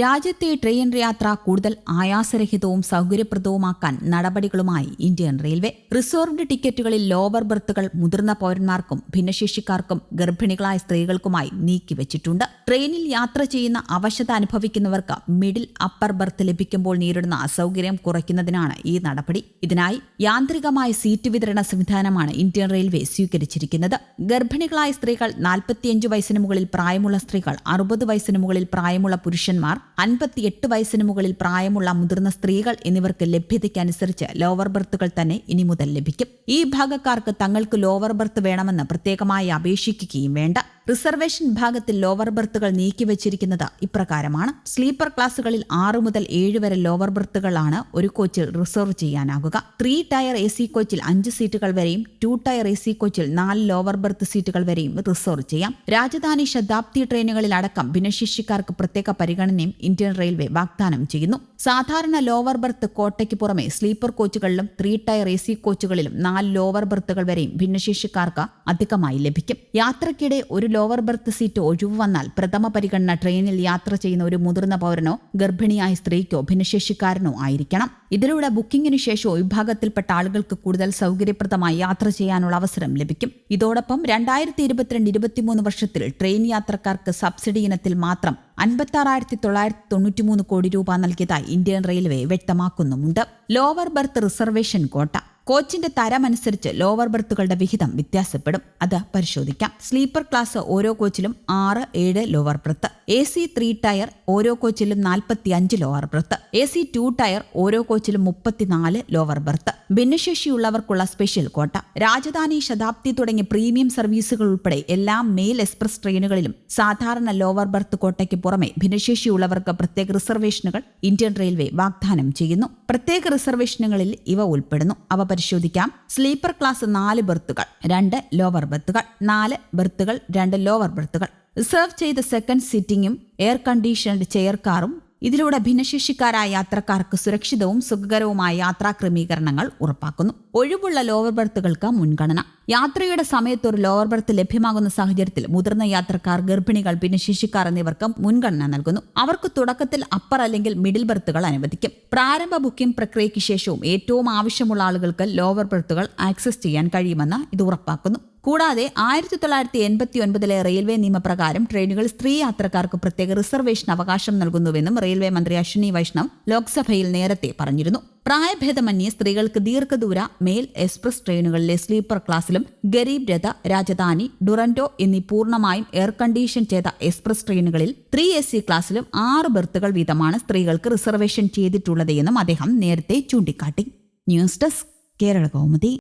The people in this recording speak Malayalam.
രാജ്യത്തെ ട്രെയിൻ യാത്ര കൂടുതൽ ആയാസരഹിതവും സൗകര്യപ്രദവുമാക്കാൻ നടപടികളുമായി ഇന്ത്യൻ റെയിൽവേ. റിസർവ്ഡ് ടിക്കറ്റുകളിൽ ലോവർ ബർത്തുകൾ മുതിർന്ന പൌരന്മാർക്കും ഭിന്നശേഷിക്കാർക്കും ഗർഭിണികളായ സ്ത്രീകൾക്കുമായി നീക്കിവച്ചിട്ടുണ്ട് ട്രെയിനിൽ യാത്ര ചെയ്യുന്ന അവശത അനുഭവിക്കുന്നവർക്ക് മിഡിൽ അപ്പർ ബർത്ത് ലഭിക്കുമ്പോൾ നേരിടുന്ന അസൗകര്യം കുറയ്ക്കുന്നതിനാണ് ഈ നടപടി. ഇതിനായി യാന്ത്രികമായ സീറ്റ് വിതരണ സംവിധാനമാണ് ഇന്ത്യൻ റെയിൽവേ സ്വീകരിച്ചിരിക്കുന്നത്. ഗർഭിണികളായ സ്ത്രീകൾ നാൽപ്പത്തിയഞ്ച് വയസ്സിന് മുകളിൽ പ്രായമുള്ള സ്ത്രീകൾ അറുപത് വയസ്സിന് മുകളിൽ പ്രായമുള്ള പുരുഷന്മാർ അൻപത്തിയെട്ട് വയസ്സിന് മുകളിൽ പ്രായമുള്ള മുതിർന്ന സ്ത്രീകൾ എന്നിവർക്ക് ലഭ്യതയ്ക്കനുസരിച്ച് ലോവർ ബർത്തുകൾ തന്നെ ഇനി മുതൽ ലഭിക്കും. ഈ ഭാഗക്കാർക്ക് തങ്ങൾക്ക് ലോവർ ബർത്ത് വേണമെന്ന് പ്രത്യേകമായി അപേക്ഷിക്കുകയും വേണ്ട. റിസർവേഷൻ ഭാഗത്തിൽ ലോവർ ബർത്തുകൾ നീക്കിവച്ചിരിക്കുന്നത് ഇപ്രകാരമാണ്. സ്ലീപ്പർ ക്ലാസുകളിൽ ആറ് മുതൽ ഏഴ് വരെ ലോവർ ബർത്തുകളാണ് ഒരു കോച്ചിൽ റിസർവ് ചെയ്യാനാകുക ത്രീ ടയർ എ സി കോച്ചിൽ അഞ്ച് സീറ്റുകൾ വരെയും ടു ടയർ എ സി കോച്ചിൽ നാല് ലോവർ ബർത്ത് സീറ്റുകൾ വരെയും റിസർവ് ചെയ്യാം. രാജധാനി ശതാബ്ദി ട്രെയിനുകളിൽ അടക്കം ഭിന്നശേഷിക്കാർക്ക് പ്രത്യേക പരിഗണനയും ഇന്ത്യൻ റെയിൽവേ വാഗ്ദാനം ചെയ്യുന്നു. സാധാരണ ലോവർ ബർത്ത് കോട്ടയ്ക്ക് പുറമെ സ്ലീപ്പർ കോച്ചുകളിലും ത്രീ ടയർ എ സി കോച്ചുകളിലും നാല് ലോവർ ബർത്തുകൾ വരെയും ഭിന്നശേഷിക്കാർക്ക് അധികമായി ലഭിക്കും. യാത്രക്കിടെ ഒരു ലോവർ ബർത്ത് സീറ്റ് ഒഴിവ് വന്നാൽ പ്രഥമ പരിഗണന ട്രെയിനിൽ യാത്ര ചെയ്യുന്ന ഒരു മുതിർന്ന പൗരനോ ഗർഭിണിയായ സ്ത്രീക്കോ ഭിന്നശേഷിക്കാരനോ ആയിരിക്കണം. ഇതിലൂടെ ബുക്കിംഗിന് ശേഷം വിഭാഗത്തിൽപ്പെട്ട ആളുകൾക്ക് കൂടുതൽ സൗകര്യപ്രദമായി യാത്ര ചെയ്യാനുള്ള അവസരം ലഭിക്കും. ഇതോടൊപ്പം രണ്ടായിരത്തി ഇരുപത്തിരണ്ട് ഇരുപത്തിമൂന്ന് വർഷത്തിൽ ട്രെയിൻ യാത്രക്കാർക്ക് സബ്സിഡി ഇനത്തിൽ മാത്രം അൻപത്തി തൊള്ളായിരത്തി തൊണ്ണൂറ്റിമൂന്ന് കോടി രൂപ നൽകിയതായി ഇന്ത്യൻ റെയിൽവേ വ്യക്തമാക്കുന്നുമുണ്ട്. ലോവർ ബർത്ത് റിസർവേഷൻ കോട്ട കോച്ചിന്റെ തരമനുസരിച്ച് ലോവർ ബർത്തുകളുടെ വിഹിതം വ്യത്യാസപ്പെടും. അത് പരിശോധിക്കാം. സ്ലീപ്പർ ക്ലാസ് ഓരോ കോച്ചിലും ആറ് ഏഴ് lower berth A C three tier ഓരോ കോച്ചിലും നാൽപ്പത്തി അഞ്ച് lower berth A C two tier ഓരോ കോച്ചിലും മുപ്പത്തിനാല് ലോവർ ബർത്ത് ഭിന്നശേഷിയുള്ളവർക്കുള്ള സ്പെഷ്യൽ കോട്ട രാജധാനി ശതാബ്ദി തുടങ്ങിയ പ്രീമിയം സർവീസുകൾ ഉൾപ്പെടെ എല്ലാ മെയിൽ എക്സ്പ്രസ് ട്രെയിനുകളിലും സാധാരണ ലോവർ ബർത്ത് കോട്ടയ്ക്ക് പുറമെ ഭിന്നശേഷിയുള്ളവർക്ക് പ്രത്യേക റിസർവേഷനുകൾ ഇന്ത്യൻ റെയിൽവേ വാഗ്ദാനം ചെയ്യുന്നു. പ്രത്യേക റിസർവേഷനുകളിൽ ഇവ ഉൾപ്പെടുന്നു. അവ പരിശോധിക്കാം. സ്ലീപ്പർ ക്ലാസ് നാല് ബെർത്തുകൾ രണ്ട് ലോവർ ബെർത്തുകൾ നാല് ബെർത്തുകൾ രണ്ട് ലോവർ ബെർത്തുകൾ. റിസർവ് ചെയ്ത സെക്കൻഡ് സിറ്റിംഗും എയർ കണ്ടീഷൻഡ് ചെയർ കാറും ഇതിലൂടെ ഭിന്നശേഷിക്കാരായ യാത്രക്കാർക്ക് സുരക്ഷിതവും സുഖകരവുമായ യാത്രാ ക്രമീകരണങ്ങൾ ഉറപ്പാക്കുന്നു. ഒഴിവുള്ള ലോവർ ബർത്തുകൾക്ക് മുൻഗണന. യാത്രയുടെ സമയത്ത് ഒരു ലോവർ ബർത്ത് ലഭ്യമാകുന്ന സാഹചര്യത്തിൽ മുതിർന്ന യാത്രക്കാർ ഗർഭിണികൾ ഭിന്നശേഷിക്കാർ എന്നിവർക്ക് മുൻഗണന നൽകുന്നു. അവർക്ക് തുടക്കത്തിൽ അപ്പർ അല്ലെങ്കിൽ മിഡിൽ ബർത്തുകൾ അനുവദിക്കും. പ്രാരംഭ ബുക്കിംഗ് പ്രക്രിയയ്ക്ക് ശേഷവും ഏറ്റവും ആവശ്യമുള്ള ആളുകൾക്ക് ലോവർ ബർത്തുകൾ ആക്സസ് ചെയ്യാൻ കഴിയുമെന്ന് ഇത് ഉറപ്പാക്കുന്നു. കൂടാതെ ആയിരത്തി തൊള്ളായിരത്തി എൺപത്തി ഒൻപതിലെ റെയിൽവേ നിയമപ്രകാരം ട്രെയിനുകൾ സ്ത്രീ യാത്രക്കാർക്ക് പ്രത്യേക റിസർവേഷൻ അവകാശം നൽകുന്നുവെന്നും റെയിൽവേ മന്ത്രി അശ്വിനി വൈഷ്ണവ് ലോക്സഭയിൽ നേരത്തെ പറഞ്ഞിരുന്നു. പ്രായഭേദമന്യേ സ്ത്രീകൾക്ക് ദീർഘദൂര മെയിൽ എക്സ്പ്രസ് ട്രെയിനുകളിലെ സ്ലീപ്പർ ക്ലാസ്സിലും ഗരീബ് രഥ രാജധാനി ഡുറന്റോ എന്നീ പൂർണമായും എയർ കണ്ടീഷൻ ചെയ്ത എക്സ്പ്രസ് ട്രെയിനുകളിൽ ത്രീ എസ് സി ക്ലാസ്സിലും ആറ് ബർത്തുകൾ വീതമാണ് സ്ത്രീകൾക്ക് റിസർവേഷൻ ചെയ്തിട്ടുള്ളത് എന്നും അദ്ദേഹം നേരത്തെ ചൂണ്ടിക്കാട്ടി. News desk Kerala Kaumudi.